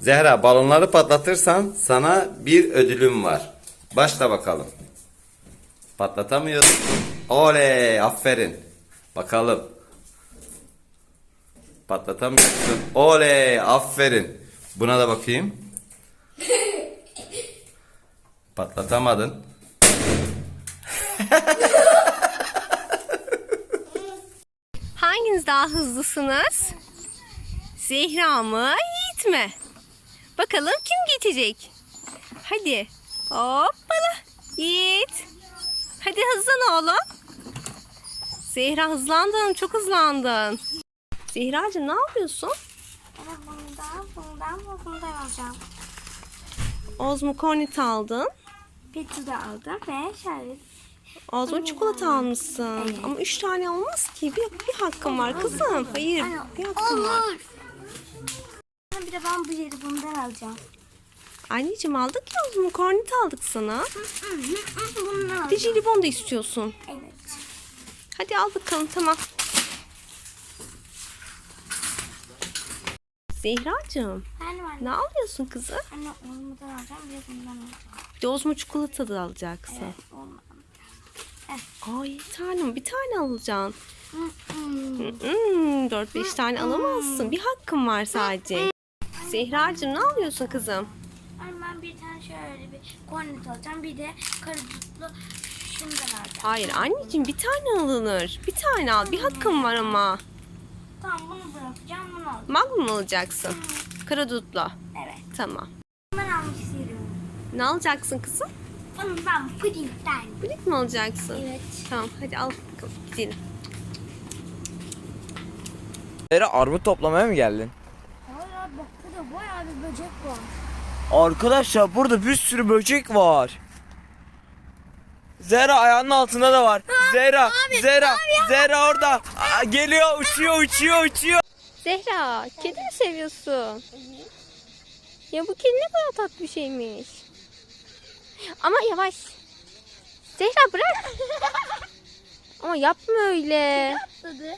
Zehra balonları patlatırsan sana bir ödülüm var. Başla bakalım. Patlatamıyorsun. Oley aferin. Bakalım. Patlatamıyorsun. Oley aferin. Buna da bakayım. Patlatamadın. Hanginiz daha hızlısınız? Zehra mı, Yiğit mi? Bakalım kim geçecek? Hadi. Hoppala. Yiğit. Hadi hızlan oğlum. Zehra hızlandın, çok hızlandın. Zehracığım ne yapıyorsun? Ben bundan, bundan ve bundan alacağım. Ozmo Cornet aldın. Peti de aldım ve şöyle Ozmo çikolata almışsın. Ama üç tane olmaz ki. Bir, bir hakkın var kızım. Hayır, bir hakkın var. Olur. Bir de ben bu yeri bundan alacağım. Anneciğim aldık ya Ozmo Cornet aldık sana. Bundan Bir alacağım. jelibon da istiyorsun. Evet. Hadi al bakalım tamam. Zehracığım Ben var. ne alıyorsun kızı? Anne olmadan alacağım bir de bundan alacağım. Bir de Ozmo çikolata da alacaksın. Evet olmadan. Ay tanem bir tane alacaksın. Hmm. Hmm, 4-5 tane alamazsın. Bir hakkın var sadece. Zehracığım ne alıyorsun kızım? Anne ben bir tane şöyle bir kornet alacağım. Bir de karadutlu şundan alacağım. Hayır anneciğim bir tane alınır. Bir tane al. Bir hakkın var ama. Tamam bunu bırakacağım bunu alacağım. Magnum alacaksın. Karadutla. Evet. Tamam. Bundan almak istiyorum. Ne alacaksın kızım? Bundan pudingden. Bilet mi alacaksın? Evet. Tamam hadi al bakalım gidelim. Zehra armut toplamaya mı geldin? Abi burada bayağı bir böcek var. Arkadaşlar burada bir sürü böcek var. Zehra ayağının altında da var. Zehra, Zehra, Zehra orada. Aa, geliyor, uçuyor, uçuyor, uçuyor. Zehra, kedi mi seviyorsun? Ya bu kedi ne kadar tatlı bir şeymiş. Ama yavaş. Zehra bırak. Ama yapma öyle. Atladı.